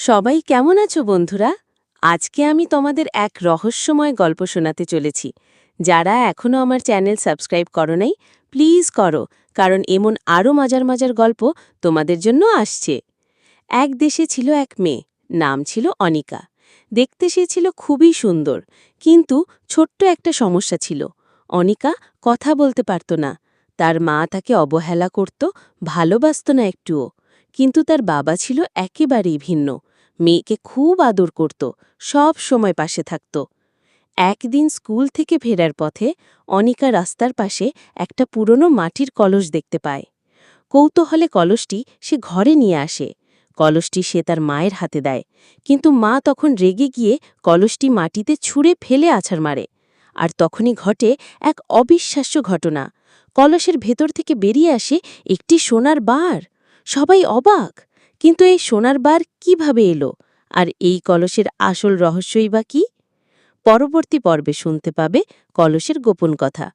সবাই কেমন আছো বন্ধুরা? আজকে আমি তোমাদের এক রহস্যময় গল্প শোনাতে চলেছি। যারা এখনও আমার চ্যানেল সাবস্ক্রাইব করো নাই, প্লিজ করো, কারণ এমন আরও মজার মজার গল্প তোমাদের জন্য আসছে। এক দেশে ছিল এক মেয়ে, নাম ছিল অনিকা। দেখতে সে ছিল খুবই সুন্দর, কিন্তু ছোট্ট একটা সমস্যা ছিল। অনিকা কথা বলতে পারত না। তার মা তাকে অবহেলা করত, ভালোবাসত না একটুও। কিন্তু তার বাবা ছিল একেবারেই ভিন্ন। মেয়েকে খুব আদর করত, সব সময় পাশে থাকত। একদিন স্কুল থেকে ফেরার পথে অনিকা রাস্তার পাশে একটা পুরনো মাটির কলস দেখতে পায়। কৌতূহলে কলসটি সে ঘরে নিয়ে আসে। কলসটি সে তার মায়ের হাতে দেয়, কিন্তু মা তখন রেগে গিয়ে কলসটি মাটিতে ছুঁড়ে ফেলে আছাড় মারে। আর তখনই ঘটে এক অবিশ্বাস্য ঘটনা। কলসের ভেতর থেকে বেরিয়ে আসে একটি সোনার বার। সবাই অবাক। কিন্তু এই সোনার বার কীভাবে এলো? আর এই কলসের আসল রহস্যই বা কি? পরবর্তী পর্বে শুনতে পাবে কলসের গোপন কথা।